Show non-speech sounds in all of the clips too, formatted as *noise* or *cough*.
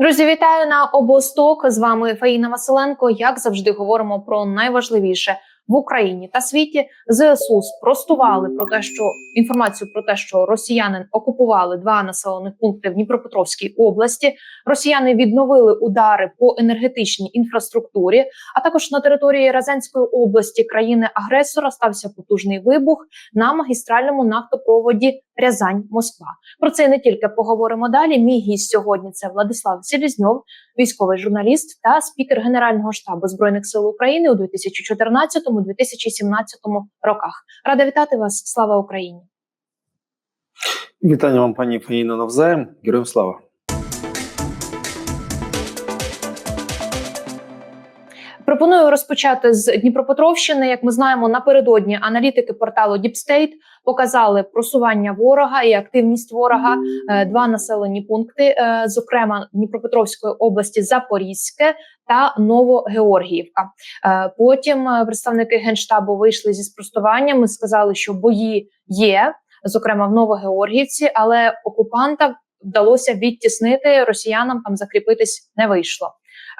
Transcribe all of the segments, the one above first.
Друзі, вітаю на обосток. З вами Фаїна Василенко. Як завжди, говоримо про найважливіше в Україні та світі. ЗСУ спростували про те, що інформацію про те, що росіяни окупували два населених пункти в Дніпропетровській області. Росіяни відновили удари по енергетичній інфраструктурі. А також на території Разенської області країни-агресора стався потужний вибух на магістральному нафтопроводі Рязань Москва. Про це не тільки поговоримо далі. Мій гість сьогодні це Владислав Селізньов, військовий журналіст та спікер Генерального штабу збройних сил України у 2014-2017 роках. Рада вітати вас. Слава Україні! Вітання вам, пані Фаїна, навзаєм. Героям слава. Пропоную розпочати з Дніпропетровщини. Як ми знаємо, напередодні аналітики порталу Deep State показали просування ворога і активність ворога. Е, Два населені пункти, е, зокрема Дніпропетровської області, Запорізьке та Новогеоргіївка. Е, Потім представники генштабу вийшли зі спростуваннями, сказали, що бої є, зокрема в Новогеоргіївці, але окупанта вдалося відтіснити росіянам. Там закріпитись не вийшло.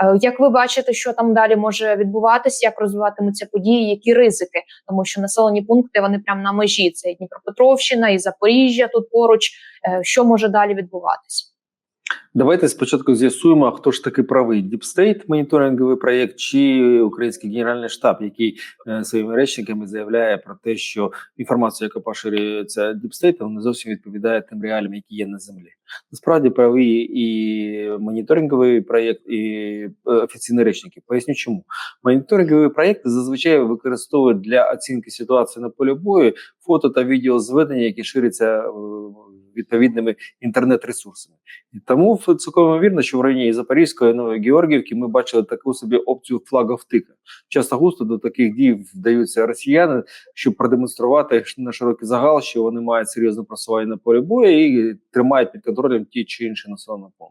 Е, Як ви бачите, що там далі може відбуватися, як розвиватимуться події, які ризики, тому що населені пункти вони прямо на межі. Це і Дніпропетровщина, і Запоріжжя тут поруч. Е, Що може далі відбуватись? Давайте спочатку з'ясуємо, хто ж таки правий State моніторинговий проєкт чи Український генеральний штаб, який е, своїми речниками заявляє про те, що інформація, яка поширюється Deep State, не зовсім відповідає тим реаліям, які є на землі. Насправді правий і моніторинговий проєкт, і е, офіційні речники. Поясню, чому моніторингові проєкти зазвичай використовують для оцінки ситуації на полі бою фото та відеозведення, які ширяться е, відповідними інтернет-ресурсами. І тому цілком ймовірно, що в районі Запорізької Нової Георгіївки ми бачили таку собі опцію флаговтика. Часто густо до таких дій вдаються росіяни, щоб продемонструвати на широкий загал, що вони мають серйозне просування на полі бою і тримають під контролем ті чи інші населені пункти.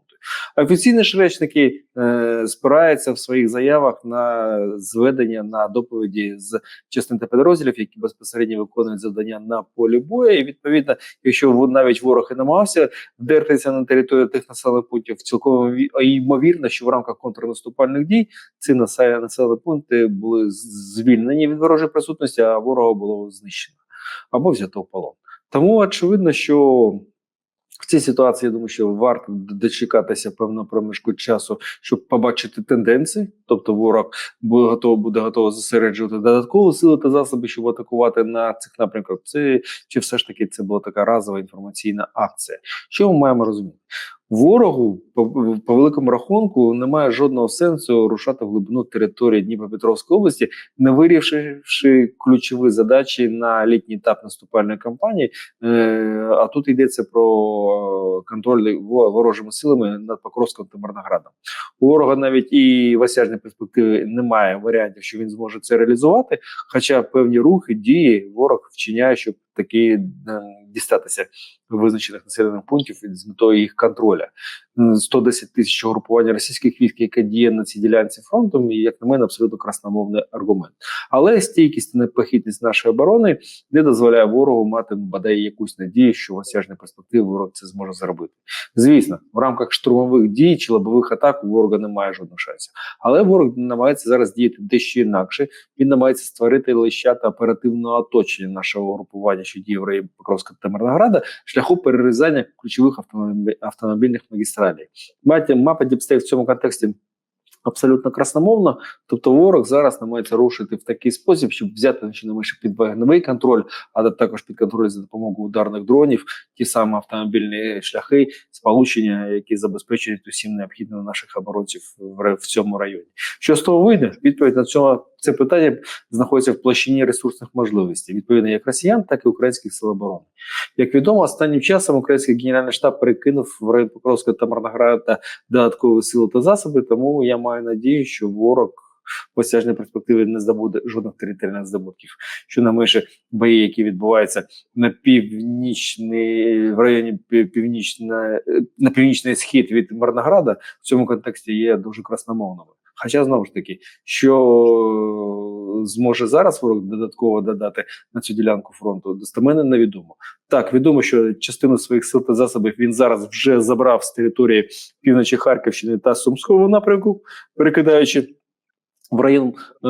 Офіційні ж речники е, спираються в своїх заявах на зведення на доповіді з частин та підрозділів, які безпосередньо виконують завдання на полі бою. І відповідно, якщо навіть ворог і намагався вдертися на територію тих населених пунктів, цілком ві- ймовірно, що в рамках контрнаступальних дій ці насе- населені пункти були звільнені від ворожої присутності, а ворога було знищено або взято в полон. Тому очевидно, що в цій ситуації я думаю, що варто дочекатися певного проміжку часу, щоб побачити тенденції. Тобто, ворог буде готово буде готово зосереджувати додаткову сили та засоби, щоб атакувати на цих напрямках. Це чи все ж таки це була така разова інформаційна акція? Що ми маємо розуміти? Ворогу по, великому рахунку немає жодного сенсу рушати в глибину території Дніпропетровської області, не вирішивши ключові задачі на літній етап наступальної кампанії. Е, а тут йдеться про контроль ворожими силами над Покровськом та Марноградом. У ворога навіть і в осяжній перспективі немає варіантів, що він зможе це реалізувати. Хоча певні рухи, дії ворог вчиняє, щоб таки е, дістатися визначених населених пунктів з метою їх контроля. М, 110 тисяч угрупування російських військ, яке діє на цій ділянці фронту, і як на мене, абсолютно красномовний аргумент. Але стійкість і непохитність нашої оборони не дозволяє ворогу мати бодай якусь надію, що в осяжній ворог це зможе зробити. Звісно, в рамках штурмових дій чи лобових атак у ворога немає жодних шансів. Але ворог намагається зараз діяти дещо інакше. Він намагається створити лищата оперативного оточення нашого групування, що діє в районі Покровська та Мирнограда, шляхом перерізання ключових автомобільних магістралей. Мапа, Діпстей в цьому контексті абсолютно красномовна. Тобто ворог зараз намагається рушити в такий спосіб, щоб взяти щонайменше під вогневий контроль, а також під контроль за допомогою ударних дронів, ті самі автомобільні шляхи, сполучення, які забезпечують усім необхідним наших оборонців в, цьому районі. Що з того вийде? Відповідь на цього це питання знаходиться в площині ресурсних можливостей, відповідно як росіян, так і українських сил оборони. Як відомо, останнім часом український генеральний штаб перекинув в район Покровська та Марнограда додаткові сили та засоби. Тому я маю надію, що ворог посяжної перспективи не здобуде жодних територіальних здобутків. Що на менше бої, які відбуваються на північний в районі пів- північна, на північний схід від Марнограда, в цьому контексті є дуже красномовними. Хоча знову ж таки, що зможе зараз ворог додатково додати на цю ділянку фронту, достеменно невідомо. Так, відомо, що частину своїх сил та засобів він зараз вже забрав з території півночі Харківщини та Сумського напрямку, перекидаючи в район е,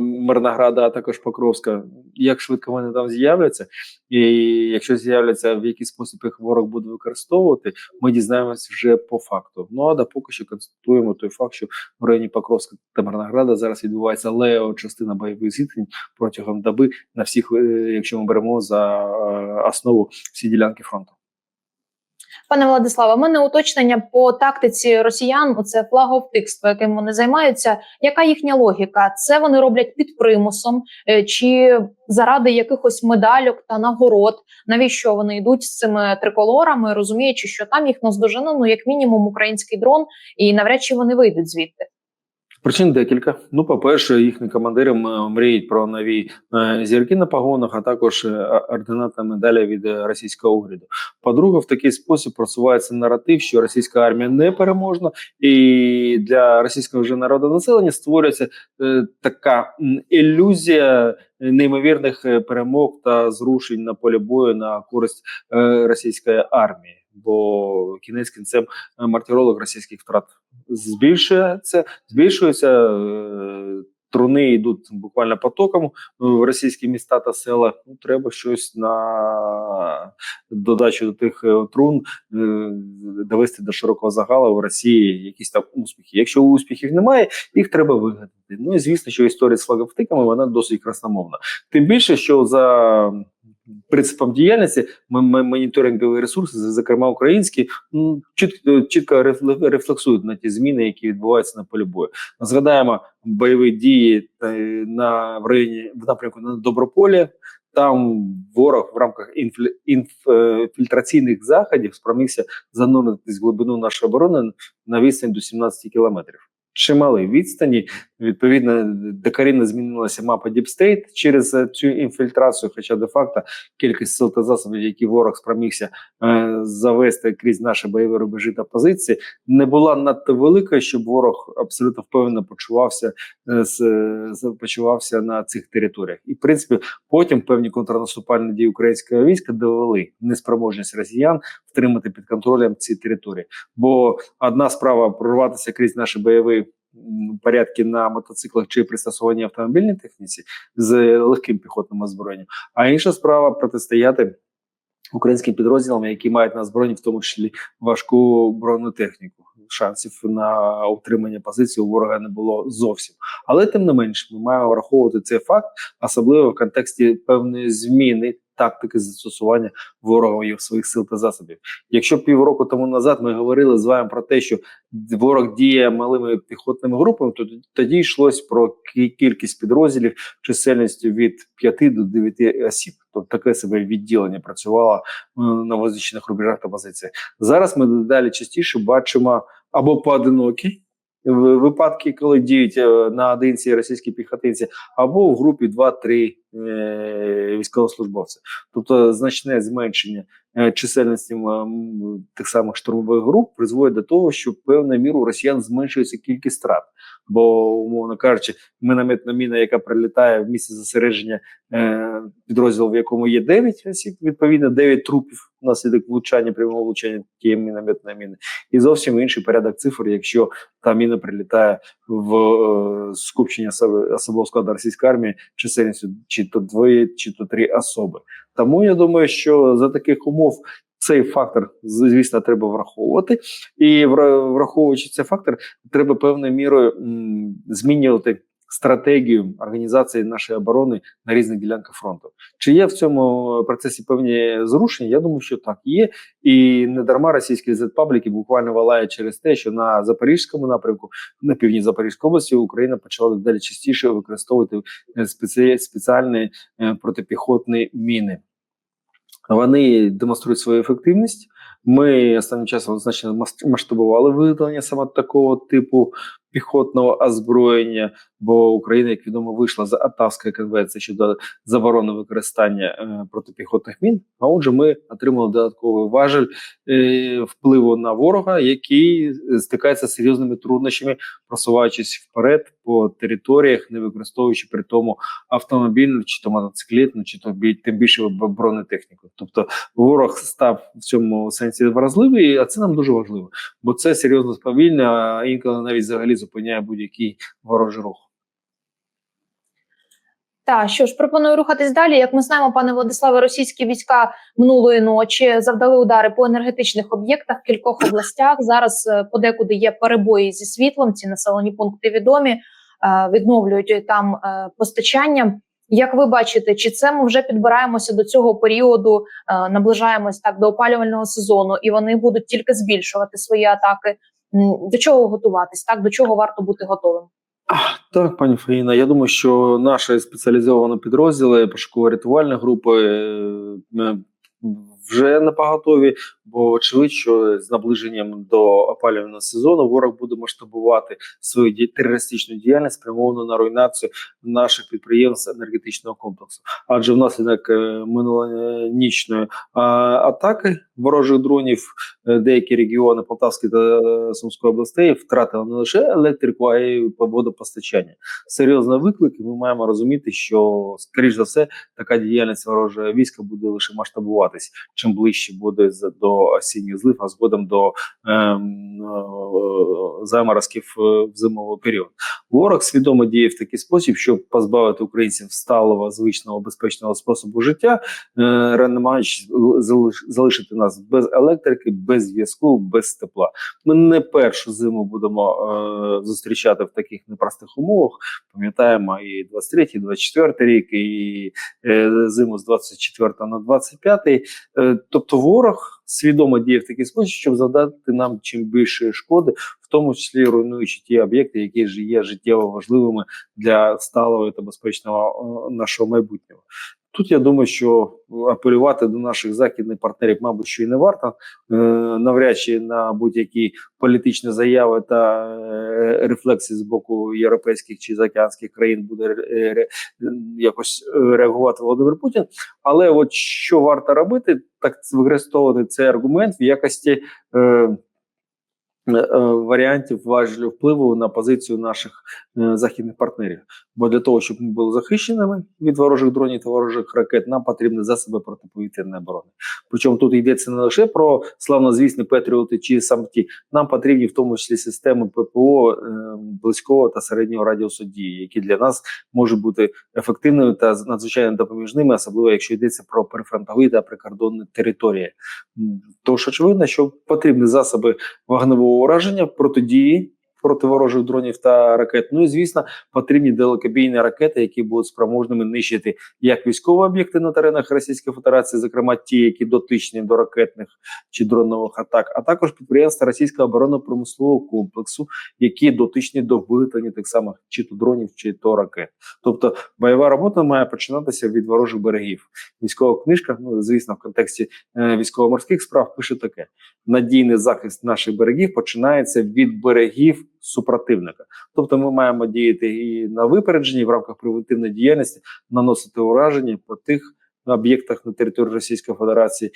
Мирнограда, а також Покровська. Як швидко вони там з'являться, і якщо з'являться, в який спосіб їх ворог буде використовувати, ми дізнаємося вже по факту. Ну а да поки що констатуємо той факт, що в районі Покровська та Мирнограда зараз відбувається лео частина бойових зіткнень протягом доби на всіх, е, якщо ми беремо за е, основу всі ділянки фронту. Пане Владиславе, мене уточнення по тактиці росіян. Оце флаговтикство, яким вони займаються. Яка їхня логіка? Це вони роблять під примусом е, чи заради якихось медальок та нагород? Навіщо вони йдуть з цими триколорами, розуміючи, що там їх наздожено, ну як мінімум український дрон, і навряд чи вони вийдуть звідти. Причин декілька. Ну, по-перше, їхні командири мріють про нові е, зірки на погонах, а також е, ордена та медалі від е, російського уряду. По-друге, в такий спосіб просувається наратив, що російська армія не переможна, і для російського вже народу населення створюється така ілюзія неймовірних перемог та зрушень на полі бою на користь російської армії. Бо кінець кінцем е, мартиролог російських втрат збільшується, збільшується. е, Труни йдуть буквально потоком в російські міста та села. Ну, треба щось на додачу до тих е, трун е, довести до широкого загалу в Росії якісь там успіхи. Якщо успіхів немає, їх треба вигадати. Ну і звісно, що історія з флаговтиками вона досить красномовна. Тим більше, що за принципом діяльності моніторингові ресурси, зокрема українські, ну, чітко, чітко рефлексують на ті зміни, які відбуваються на полі бою. Ми Згадаємо бойові дії е, на в районі в напрямку на Доброполі. Там ворог в рамках інфлі, інф, е, заходів спромігся зануритись в глибину нашої оборони на відстань до 17 кілометрів. Чимали відстані. Відповідно, докорінно змінилася мапа State через е, цю інфільтрацію. Хоча де-факто кількість сил та засобів, які ворог спромігся е, завести крізь наші бойові рубежі та позиції, не була надто велика, щоб ворог абсолютно впевнено почувався е, з, з- почувався на цих територіях. І в принципі, потім певні контрнаступальні дії українського війська довели неспроможність росіян втримати під контролем ці території. Бо одна справа прорватися крізь наші бойові порядки на мотоциклах чи пристосованій автомобільній техніці з легким піхотним озброєнням, а інша справа протистояти українським підрозділам, які мають на озброєнні в тому числі важку бронетехніку. Шансів на утримання позиції у ворога не було зовсім. Але тим не менш, ми маємо враховувати цей факт, особливо в контексті певної зміни тактики застосування ворога своїх сил та засобів. Якщо півроку тому назад ми говорили з вами про те, що ворог діє малими піхотними групами, то тоді йшлось про кількість підрозділів чисельністю від 5 до 9 осіб. Тобто таке себе відділення працювало е, на визначених рубежах та позиціях. Зараз ми далі частіше бачимо або поодинокі випадки, коли діють е, наодинці російські піхотинці, або в групі 2-3 е, військовослужбовці. Тобто значне зменшення е, чисельності тих самих штурмових груп призводить до того, що певною міру росіян зменшується кількість страт. Бо, умовно кажучи, мінометна міна, яка прилітає в місце зосередження е, підрозділу, в якому є 9 осіб, відповідно 9 трупів внаслідок влучання, прямого влучання тієї мінометної міни, і зовсім інший порядок цифр, якщо та міна прилітає в е, скупчення особового складу російської армії чисельністю чи то двоє, чи то три особи. Тому я думаю, що за таких умов цей фактор, звісно, треба враховувати, і враховуючи цей фактор, треба певною мірою змінювати стратегію організації нашої оборони на різних ділянках фронту. Чи є в цьому процесі певні зрушення? Я думаю, що так є. І не дарма російські зетпабліки буквально валають через те, що на запорізькому напрямку, на півдні Запорізької області, Україна почала далі частіше використовувати е, спеці- спеціальні е, протипіхотні міни. Вони демонструють свою ефективність. Ми останнім часом значно мас- масштабували виготовлення саме такого типу піхотного озброєння, бо Україна, як відомо, вийшла з Атавської конвенції щодо заборони використання е, протипіхотних мін. А отже, ми отримали додатковий важель е, впливу на ворога, який стикається з серйозними труднощами, просуваючись вперед по територіях, не використовуючи при тому автомобільну чи то мотоциклетну, чи то тим більше бронетехніку. Тобто ворог став в цьому сенсі вразливий, а це нам дуже важливо, бо це серйозно сповільнює, а інколи навіть взагалі зупиняє будь-який ворожий рух. Та що ж, пропоную рухатись далі. Як ми знаємо, пане Владиславе, російські війська минулої ночі завдали удари по енергетичних об'єктах в кількох *coughs* областях. Зараз е, подекуди є перебої зі світлом. Ці населені пункти відомі, е, відновлюють там е, постачання. Як ви бачите, чи це ми вже підбираємося до цього періоду, наближаємось так до опалювального сезону, і вони будуть тільки збільшувати свої атаки? До чого готуватись? Так до чого варто бути готовим? Так, пані Фаїна, я думаю, що наші спеціалізовані підрозділи, пошуково-рятувальні групи е, вже на поготові, бо очевидь, що з наближенням до опалювального сезону ворог буде масштабувати свою терористичну діяльність спрямовану на руйнацію наших підприємств енергетичного комплексу. Адже внаслідок е, минулонічної а, атаки ворожих дронів е, деякі регіони Полтавської та е, Сумської областей втратили не лише електрику, а й водопостачання. Серйозні виклики. Ми маємо розуміти, що скоріш за все така діяльність ворожого війська буде лише масштабуватись, чим ближче буде до осінніх злив, а згодом до ем, е, заморозків в зимовий період. Ворог свідомо діє в такий спосіб, щоб позбавити українців сталого, звичного, безпечного способу життя, е, намагаючись залиш- залишити нас без електрики, без зв'язку, без тепла. Ми не першу зиму будемо е, зустрічати в таких непростих умовах. Пам'ятаємо і 23, і 24 рік, і е, зиму з 24 на 25. Е, тобто, ворог свідомо діє в такий спосіб, щоб завдати нам чим більше шкоди, в тому числі руйнуючи ті об'єкти, які ж є життєво важливими для сталого та безпечного е, нашого майбутнього. Тут я думаю, що апелювати до наших західних партнерів, мабуть, що і не варто. Е, навряд чи на будь-які політичні заяви та е, рефлексії з боку європейських чи заокеанських країн буде е, якось е, реагувати Володимир Путін. Але от що варто робити, так використовувати цей аргумент в якості. Е, е, Варіантів важелю впливу на позицію наших е, західних партнерів. Бо для того, щоб ми були захищеними від ворожих дронів та ворожих ракет, нам потрібні засоби протиповітряної оборони. Причому тут йдеться не лише про славнозвісні Петріоти чи самті, нам потрібні в тому числі системи ППО близького та середнього радіусу дії, які для нас можуть бути ефективними та надзвичайно допоміжними, особливо якщо йдеться про прифронтові та прикордонні території. Тож очевидно, що потрібні засоби вогневого ураження протидії проти ворожих дронів та ракет. Ну і звісно, потрібні далекобійні ракети, які будуть спроможними нищити як військові об'єкти на теренах Російської Федерації, зокрема ті, які дотичні до ракетних чи дронових атак, а також підприємства російського оборонно-промислового комплексу, які дотичні до виготовлення тих самих чи то дронів, чи то ракет. Тобто бойова робота має починатися від ворожих берегів. Військова книжка, ну звісно, в контексті е, військово-морських справ пише таке: надійний захист наших берегів починається від берегів супротивника. Тобто, ми маємо діяти і на випередженні в рамках превентивної діяльності, наносити ураження по тих об'єктах на території Російської Федерації,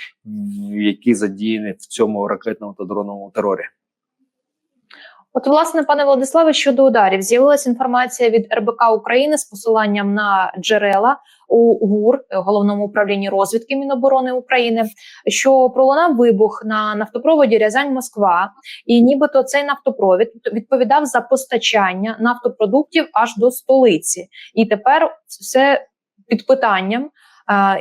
які задіяні в цьому ракетному та дроновому терорі. От, власне, пане Владиславе, щодо ударів, з'явилася інформація від РБК України з посиланням на джерела у ГУР, е, головному управлінні розвідки Міноборони України, що пролунав вибух на нафтопроводі Рязань-Москва, і нібито цей нафтопровід відповідав за постачання нафтопродуктів аж до столиці. І тепер все під питанням.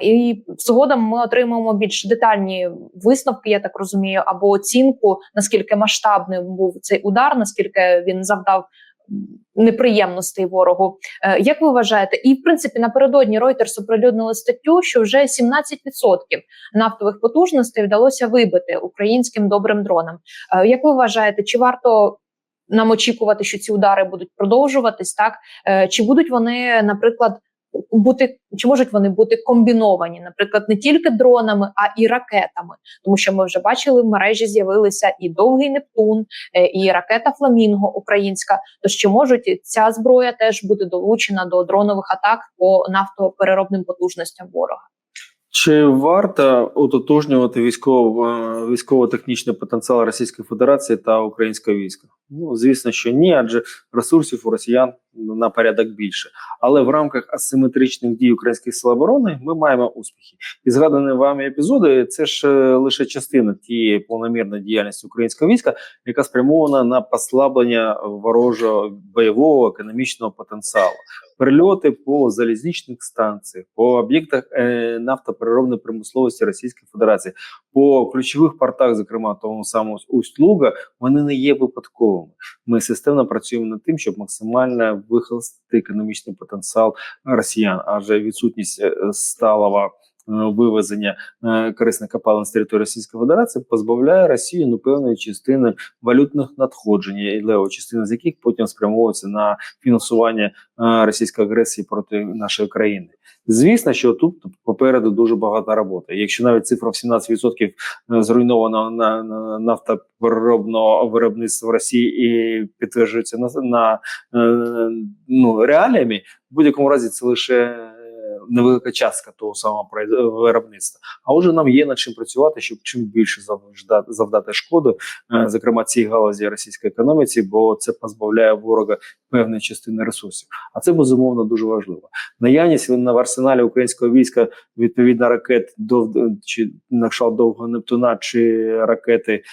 І згодом ми отримаємо більш детальні висновки, я так розумію, або оцінку, наскільки масштабним був цей удар, наскільки він завдав неприємностей ворогу. Е, Як ви вважаєте? І в принципі напередодні Reuters оприлюднили статтю, що вже 17% нафтових потужностей вдалося вибити українським добрим дронам. Е, Як ви вважаєте, чи варто нам очікувати, що ці удари будуть продовжуватись? Так Е, чи будуть вони, наприклад, бути чи можуть вони бути комбіновані, наприклад, не тільки дронами, а і ракетами, тому що ми вже бачили в мережі з'явилися і довгий Нептун, е, і ракета Фламінго українська. То чи можуть ця зброя теж бути долучена до дронових атак по нафтопереробним потужностям ворога? Чи варто ототожнювати е, військово-технічний потенціал Російської Федерації та українського війська? Ну звісно, що ні, адже ресурсів у росіян на порядок більше. Але в рамках асиметричних дій українських сил оборони ми маємо успіхи. І згадані вами епізоди це ж е, лише частина тієї планомірної діяльності українського війська, яка спрямована на послаблення ворожого бойового економічного потенціалу. Прильоти по залізничних станціях, по об'єктах е, нафтопереробної промисловості Російської Федерації, по ключових портах, зокрема того самому Усть-Луга, вони не є випадковими. Ми системно працюємо над тим, щоб максимально вихолостити економічний потенціал росіян, адже відсутність е, сталого вивезення е, корисних копалин з території Російської Федерації позбавляє Росію ну певної частини валютних надходжень, і левої частини з яких потім спрямовується на фінансування е, російської агресії проти нашої країни. Звісно, що тут попереду дуже багата роботи. Якщо навіть цифра в 17% зруйновано на, на нафтопереробного виробництва в Росії і підтверджується на, на е, ну, реаліями, в будь-якому разі це лише е, невелика частка того самого произ- виробництва. А отже, нам є над чим працювати, щоб чим більше завжда- завдати шкоду, е, зокрема цій галузі російської економіці, бо це позбавляє ворога певної частини ресурсів. А це безумовно дуже важливо. Наявність на в арсеналі українського війська відповідно ракет до чи на кшталт довгого Нептуна чи ракети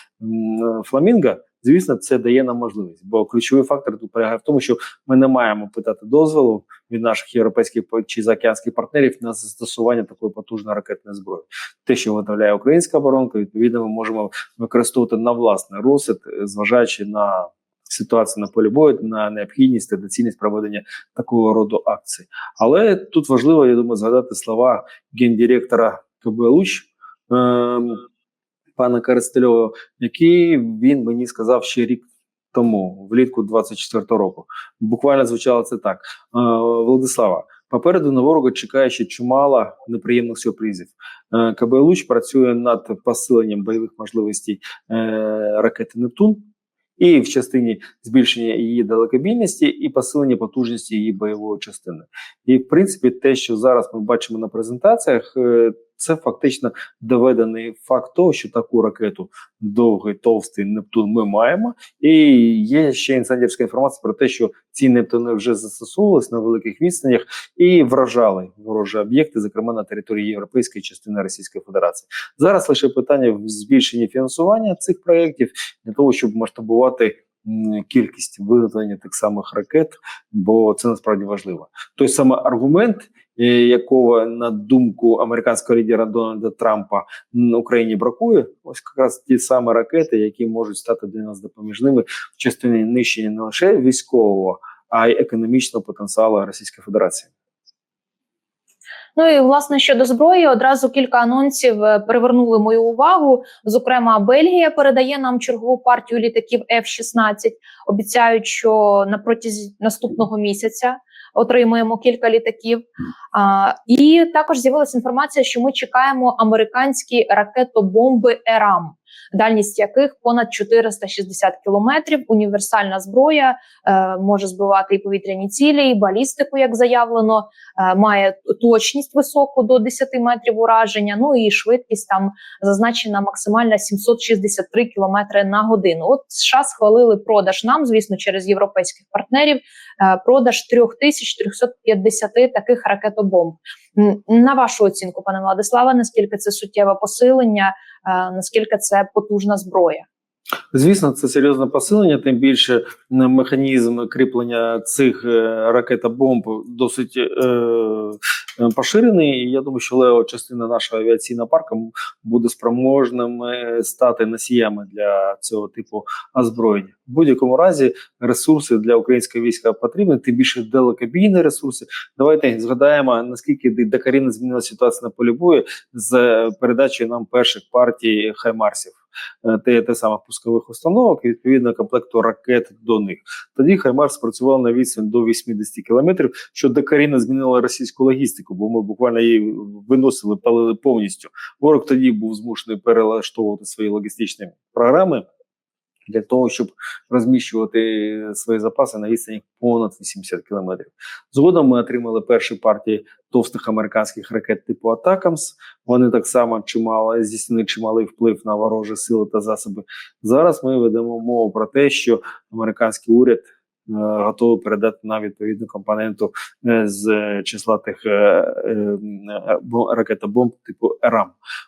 Фламінга. Звісно, це дає нам можливість, бо ключовий фактор тут полягає в тому, що ми не маємо питати дозволу від наших європейських чи заокеанських партнерів на застосування такої потужної ракетної зброї. Те, що виготовляє українська оборонка, відповідно, ми можемо використовувати на власний розсуд, зважаючи на ситуацію на полі бою, на необхідність та доцільність проведення такого роду акцій. Але тут важливо, я думаю, згадати слова гендиректора КБ Луч. Пана Коростельова, який він мені сказав ще рік тому, влітку 24 року. Буквально звучало це так: Владислава, попереду на ворога чекає ще чимало неприємних сюрпризів. Е, КБ Луч працює над посиленням бойових можливостей е, ракети Нептун. І в частині збільшення її далекобійності і посилення потужності її бойової частини. І в принципі, те, що зараз ми бачимо на презентаціях, е, це фактично доведений факт того, що таку ракету довгий товстий Нептун ми маємо. І є ще інсайдерська інформація про те, що ці Нептуни вже застосовувалися на великих відстанях і вражали ворожі об'єкти, зокрема на території європейської частини Російської Федерації. Зараз лише питання в збільшенні фінансування цих проєктів для того, щоб масштабувати. Кількість виготовлення тих самих ракет, бо це насправді важливо. Той самий аргумент, е, якого на думку американського лідера Дональда Трампа Україні бракує, ось якраз ті самі ракети, які можуть стати для нас допоміжними в частині нищення не лише військового, а й економічного потенціалу Російської Федерації. Ну і власне щодо зброї, одразу кілька анонсів е, привернули мою увагу. Зокрема, Бельгія передає нам чергову партію літаків F-16. Обіцяють, що на протязі наступного місяця отримуємо кілька літаків. А, і також з'явилася інформація, що ми чекаємо американські ракетобомби ЕРАМ, дальність яких понад 460 кілометрів. Універсальна зброя е, може збивати і повітряні цілі, і балістику, як заявлено е, має точність високу до 10 метрів ураження. Ну і швидкість там зазначена максимальна 763 кілометри на годину. От США схвалили продаж нам, звісно, через європейських партнерів. е, Продаж 3350 таких ракетобомб. На вашу оцінку, пане Владиславе, наскільки це суттєве посилення, наскільки це потужна зброя? Звісно, це серйозне посилення. Тим більше механізм кріплення цих е, ракетобомб досить е, е, поширений. Я думаю, що лео частина нашого авіаційного парку буде спроможним е, стати носіями для цього типу озброєння. В будь-якому разі ресурси для українського війська потрібні, тим більше далекобійні ресурси. Давайте згадаємо наскільки докорінно змінилася ситуація на полі бою з передачею нам перших партій хаймарсів. Е, те, те саме пускових установок і відповідно комплекту ракет до них. Тоді Хаймарс працював на відстань до 80 кілометрів, що докорінно змінило російську логістику, бо ми буквально її виносили палили повністю. Ворог тоді був змушений перелаштовувати свої логістичні програми для того, щоб розміщувати свої запаси на відстані понад 80 кілометрів. Згодом ми отримали перші партії товстих американських ракет типу Атакамс. Вони так само чимало здійснили чималий вплив на ворожі сили та засоби. Зараз ми ведемо мову про те, що американський уряд. е, Готовий передати на відповідну компоненту е, з числа тих е, бо- ракетобомб типу РАМ.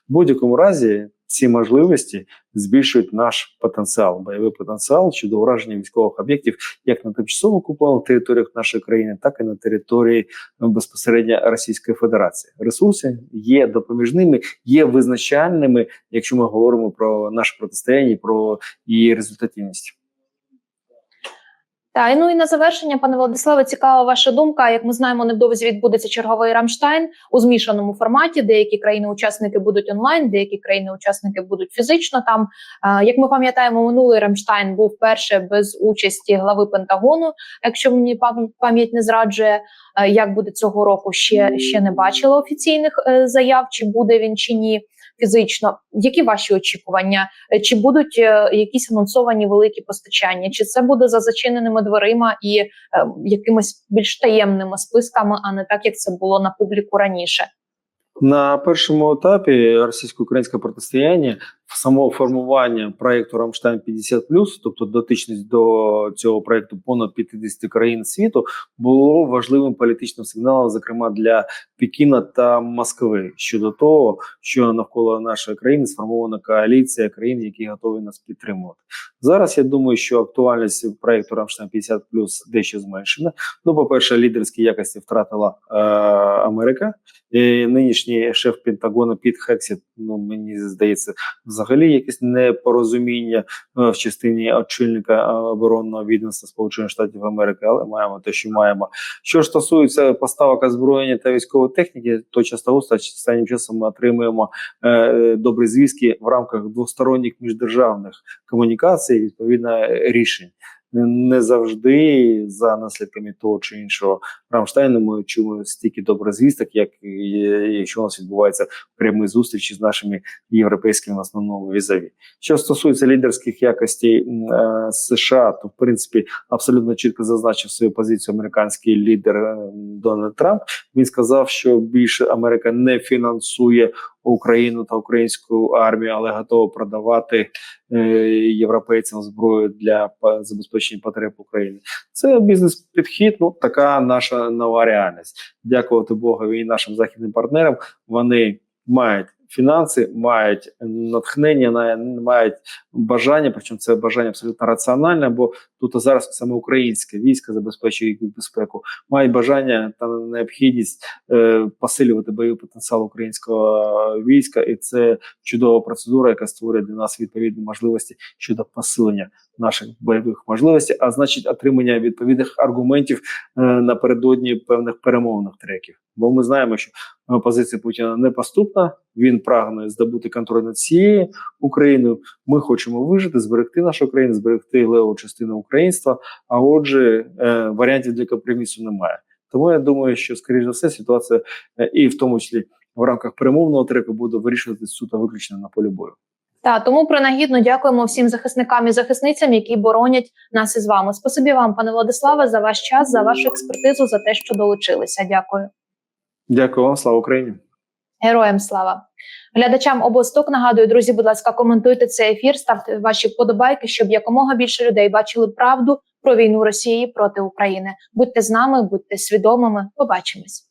В будь-якому разі ці можливості збільшують наш потенціал, бойовий потенціал щодо ураження військових об'єктів як на тимчасово окупованих територіях нашої країни, так і на території ну, безпосередньо Російської Федерації. Ресурси є допоміжними, є визначальними, якщо ми говоримо про наше протистояння, про її результативність. Та і ну і на завершення, пане Владиславе, цікава ваша думка. Як ми знаємо, невдовзі відбудеться черговий Рамштайн у змішаному форматі. Деякі країни-учасники будуть онлайн, деякі країни-учасники будуть фізично. Там як ми пам'ятаємо, минулий Рамштайн був перше без участі глави Пентагону. Якщо мені пам- пам'ять не зраджує, як буде цього року, ще ще не бачила офіційних е, заяв, чи буде він чи ні фізично. Які ваші очікування? Е, Чи будуть е, якісь анонсовані великі постачання? Чи це буде за зачиненими дверима і е, якимись більш таємними списками, а не так як це було на публіку раніше? На першому етапі російсько-українське протистояння в самого формування проекту Рамштайн 50 тобто дотичність до цього проекту понад 50 країн світу, було важливим політичним сигналом, зокрема для Пекіна та Москви, щодо того, що навколо нашої країни сформована коаліція країн, які готові нас підтримувати. Зараз я думаю, що актуальність проекту Рамштайн 50 дещо зменшена. Ну, по перше, лідерські якості втратила е, Америка. І нинішній шеф Пентагону Піт Хексіт, ну мені здається, взагалі якесь непорозуміння е, в частині очільника е, оборонного відомства Сполучених Штатів Америки, але маємо те, що маємо. Що ж стосується поставок озброєння та військової техніки, то часто останнім часом ми отримуємо е, добрі звістки в рамках двосторонніх міждержавних комунікацій, відповідно рішень. Не завжди за наслідками того чи іншого Рамштайну ми чуємо стільки добрих звісток, як і якщо у нас відбувається прямі зустрічі з нашими європейськими основному візаві. Що стосується лідерських якостей е, США, то в принципі абсолютно чітко зазначив свою позицію американський лідер е, Дональд Трамп. Він сказав, що більше Америка не фінансує Україну та українську армію, але готова продавати е, європейцям зброю для забезпечення потреб України. Це бізнес-підхід. Ну така наша нова реальність. Дякувати Богові і нашим західним партнерам. Вони мають фінанси, мають натхнення, на- мають бажання. Причому це бажання абсолютно раціональне, бо тут зараз саме українське військо забезпечує їх безпеку. Мають бажання та необхідність е, посилювати бойовий потенціал українського війська, і це чудова процедура, яка створює для нас відповідні можливості щодо посилення наших бойових можливостей, а значить, отримання відповідних аргументів е, напередодні певних перемовних треків. Бо ми знаємо, що позиція Путіна непоступна. Він прагне здобути контроль над цією Україною. Ми хочемо вижити, зберегти нашу країну, зберегти леву частину українства. А отже, е, варіантів для компромісу немає. Тому я думаю, що скоріш за все ситуація е, і в тому числі в рамках перемовного треку буде вирішувати суто виключно на полі бою. Та тому принагідно дякуємо всім захисникам і захисницям, які боронять нас із вами. Спасибі вам, пане Владиславе, за ваш час, за вашу експертизу, за те, що долучилися. Дякую. Дякую вам, слава Україні. Героям слава глядачам обосток. Нагадую, друзі, будь ласка, коментуйте цей ефір, ставте ваші вподобайки, щоб якомога більше людей бачили правду про війну Росії проти України. Будьте з нами, будьте свідомими. Побачимось.